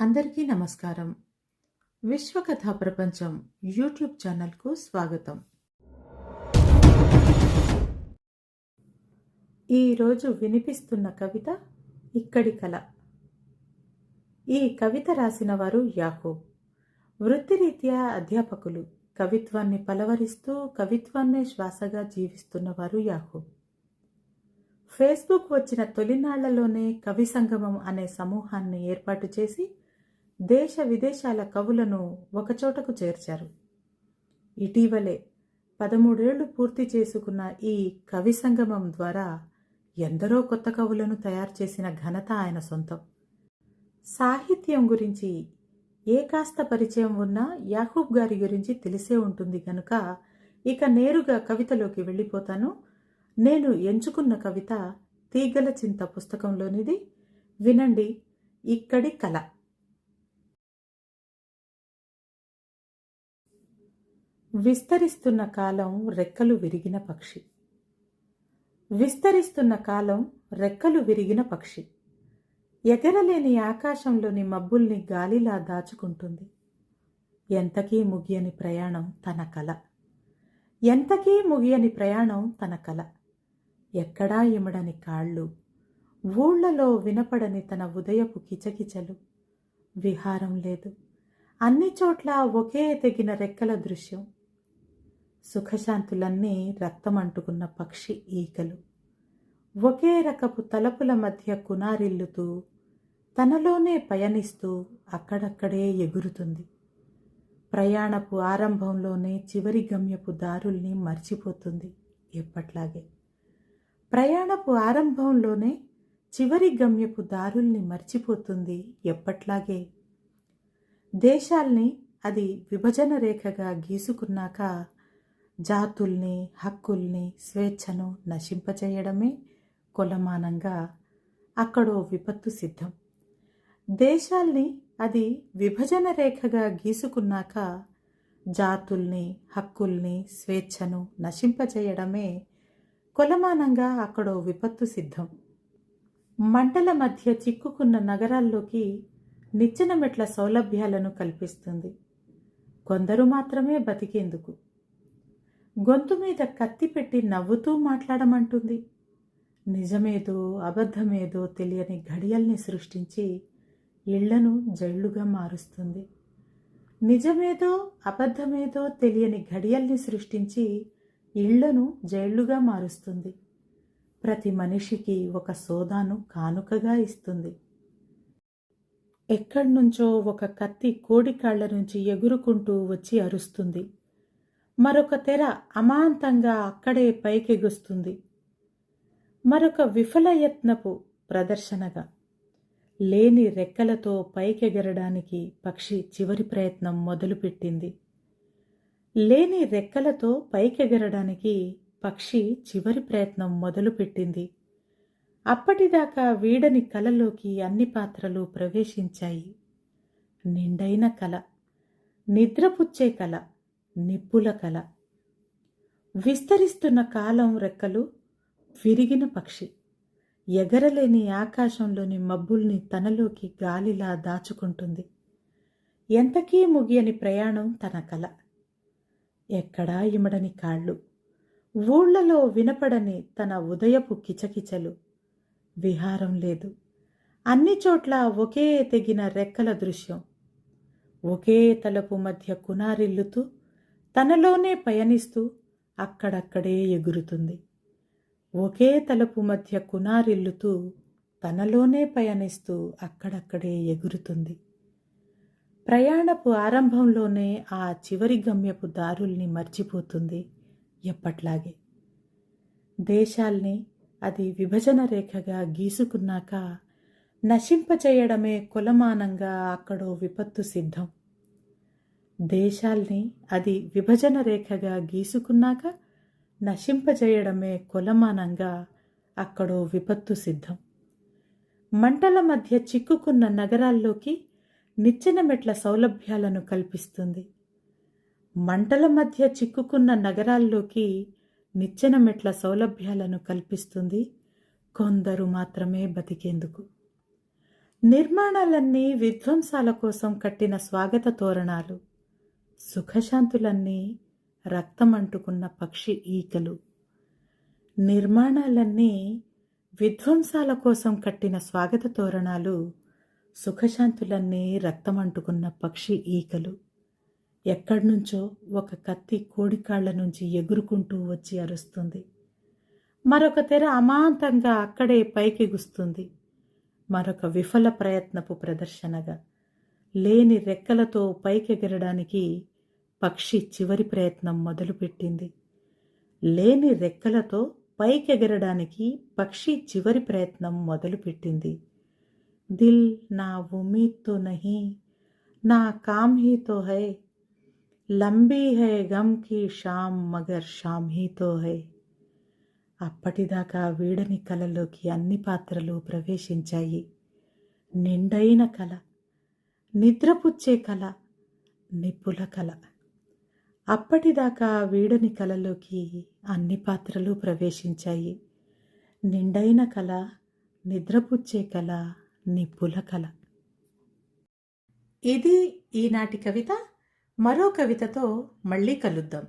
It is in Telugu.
అందరికీ నమస్కారం. విశ్వకథా ప్రపంచం యూట్యూబ్ ఛానల్కు స్వాగతం. ఈరోజు వినిపిస్తున్న కవిత ఇక్కడి కళ ఈ కవిత రాసిన వారు యాహూబ్ వృత్తిరీత్యా అధ్యాపకులు. కవిత్వాన్ని పలవరిస్తూ కవిత్వాన్నే శ్వాసగా జీవిస్తున్నవారు యాహూబ్ ఫేస్బుక్ వచ్చిన తొలినాళ్ళలోనే కవి సంగమం అనే సమూహాన్ని ఏర్పాటు చేసి దేశ విదేశాల కవులను ఒకచోటకు చేర్చారు. ఇటీవలే పదమూడేళ్ళు పూర్తి చేసుకున్న ఈ కవి సంగమం ద్వారా ఎందరో కొత్త కవులను తయారు చేసిన ఘనత ఆయన సొంతం. సాహిత్యం గురించి ఏ కాస్త పరిచయం ఉన్నా యాహూబ్ గారి గురించి తెలిసే ఉంటుంది గనుక ఇక నేరుగా కవితలోకి వెళ్ళిపోతాను. నేను ఎంచుకున్న కవిత తీగల చింత పుస్తకంలోనిది. వినండి ఇక్కడి కళ. విస్తరిస్తున్న కాలం రెక్కలు విరిగిన పక్షి. విస్తరిస్తున్న కాలం రెక్కలు విరిగిన పక్షి. ఎగరలేని ఆకాశంలోని మబ్బుల్ని గాలిలా దాచుకుంటుంది. ఎంతకీ ముగియని ప్రయాణం తన కల. ఎంతకీ ముగియని ప్రయాణం తన కల. ఎక్కడా ఇమడని కాళ్ళు. ఊళ్ళలో వినపడని తన ఉదయపు కిచకిచలు. విహారం లేదు. అన్ని చోట్ల ఒకే తెగిన రెక్కల దృశ్యం. సుఖశాంతులన్నీ రక్తం అంటుకున్న పక్షి ఈకలు. ఒకే రకపు తలపుల మధ్య కునారిల్లుతూ తనలోనే పయనిస్తూ అక్కడక్కడే ఎగురుతుంది. ప్రయాణపు ఆరంభంలోనే చివరి గమ్యపు దారుల్ని మర్చిపోతుంది ఎప్పట్లాగే. ప్రయాణపు ఆరంభంలోనే చివరి గమ్యపు దారుల్ని మర్చిపోతుంది ఎప్పట్లాగే. దేశాల్ని అది విభజన రేఖగా గీసుకున్నాక జాతుల్ని హక్కుల్ని స్వేచ్ఛను నశింపచేయడమే కొలమానంగా అక్కడో విపత్తు సిద్ధం. దేశాల్ని అది విభజన రేఖగా గీసుకున్నాక జాతుల్ని హక్కుల్ని స్వేచ్ఛను నశింపచేయడమే కొలమానంగా అక్కడో విపత్తు సిద్ధం. మంటల మధ్య చిక్కుకున్న నగరాల్లోకి నిచ్చెన మెట్ల సౌలభ్యాలను కల్పిస్తుంది. కొందరు మాత్రమే బతికేందుకు. గొంతు మీద కత్తి పెట్టి నవ్వుతూ మాట్లాడమంటుంది. నిజమేదో అబద్ధమేదో తెలియని ఘడియల్ని సృష్టించి ఇళ్ళను జైళ్ళుగా మారుస్తుంది. నిజమేదో అబద్ధమేదో తెలియని ఘడియల్ని సృష్టించి ఇళ్ళను జైళ్ళుగా మారుస్తుంది. ప్రతి మనిషికి ఒక సోదాను కానుకగా ఇస్తుంది. ఎక్కడి నుంచో ఒక కత్తి కోడి కాళ్ళ నుంచి ఎగురుకుంటూ వచ్చి అరుస్తుంది. మరొక తెర అమాంతంగా అక్కడే పైకెగుస్తుంది. మరొక విఫలయత్నపు ప్రదర్శనగా. లేని రెక్కలతో పైకెగరడానికి పక్షి చివరి ప్రయత్నం మొదలుపెట్టింది. లేని రెక్కలతో పైకెగరడానికి పక్షి చివరి ప్రయత్నం మొదలుపెట్టింది. అప్పటిదాకా వీడని కలలోకి అన్ని పాత్రలు ప్రవేశించాయి. నిండైన కల. నిద్రపుచ్చే కళ నిప్పుల కల. విస్తరిస్తున్న కాలం రెక్కలు విరిగిన పక్షి. ఎగరలేని ఆకాశంలోని మబ్బుల్ని తనలోకి గాలిలా దాచుకుంటుంది. ఎంతకీ ముగియని ప్రయాణం తన కల. ఎక్కడా ఇమడని కాళ్ళు. ఊళ్ళలో వినపడని తన ఉదయపు కిచకిచలు. విహారం లేదు. అన్ని చోట్ల ఒకే తెగిన రెక్కల దృశ్యం. ఒకే తలపు మధ్య కునారిల్లుతూ తనలోనే పయనిస్తూ అక్కడక్కడే ఎగురుతుంది. ఒకే తలుపు మధ్య కునారిల్లుతూ తనలోనే పయనిస్తూ అక్కడక్కడే ఎగురుతుంది. ప్రయాణపు ఆరంభంలోనే ఆ చివరి గమ్యపు దారుల్ని మర్చిపోతుంది ఎప్పట్లాగే. దేశాల్ని అది విభజన రేఖగా గీసుకున్నాక నశింపచేయడమే కులమానంగా అక్కడో విపత్తు సిద్ధం. దేశాల్ని అది విభజన రేఖగా గీసుకున్నాక నశింపజేయడమే కొలమానంగా అక్కడో విపత్తు సిద్ధం. మంటల మధ్య చిక్కుకున్న నగరాల్లోకి నిచ్చెన మెట్ల సౌలభ్యాలను కల్పిస్తుంది. మంటల మధ్య చిక్కుకున్న నగరాల్లోకి నిచ్చెన మెట్ల సౌలభ్యాలను కల్పిస్తుంది కొందరు మాత్రమే బతికేందుకు. నిర్మాణాలన్నీ విధ్వంసాల కోసం కట్టిన స్వాగత తోరణాలు. సుఖశాంతులన్నీ రక్తం అంటుకున్న పక్షి ఈకలు. నిర్మాణాలన్నీ విధ్వంసాల కోసం కట్టిన స్వాగత తోరణాలు సుఖశాంతులన్నీ రక్తం అంటుకున్న పక్షి ఈకలు. ఎక్కడ్నుంచో ఒక కత్తి కోడికాళ్ళ నుంచి ఎగురుకుంటూ వచ్చి అరుస్తుంది. మరొక తెర అమాంతంగా అక్కడే పైకి గుస్తుంది. మరొక విఫల ప్రయత్నపు ప్రదర్శనగా లేని రెక్కలతో పైకెగరడానికి పక్షి చివరి ప్రయత్నం మొదలుపెట్టింది. లేని రెక్కలతో పైకెగరడానికి పక్షి చివరి ప్రయత్నం మొదలుపెట్టింది. దిల్ నా ఉమీద్తో నహీ నా కామ్ హీ తో హై లంబీ హై గమ్కి షామ్ మగర్ షామ్ హీ తో హై. అప్పటిదాకా వీడని కలలోకి అన్ని పాత్రలు ప్రవేశించాయి. నిండైన కళ నిద్రపుచ్చే కళ నిప్పుల కళ అప్పటిదాకా వీడని కలలోకి అన్ని పాత్రలు ప్రవేశించాయి. నిండైన కళ నిద్రపుచ్చే కళ నిప్పుల కళ ఇది ఈనాటి కవిత. మరో కవితతో మళ్ళీ కలుద్దాం.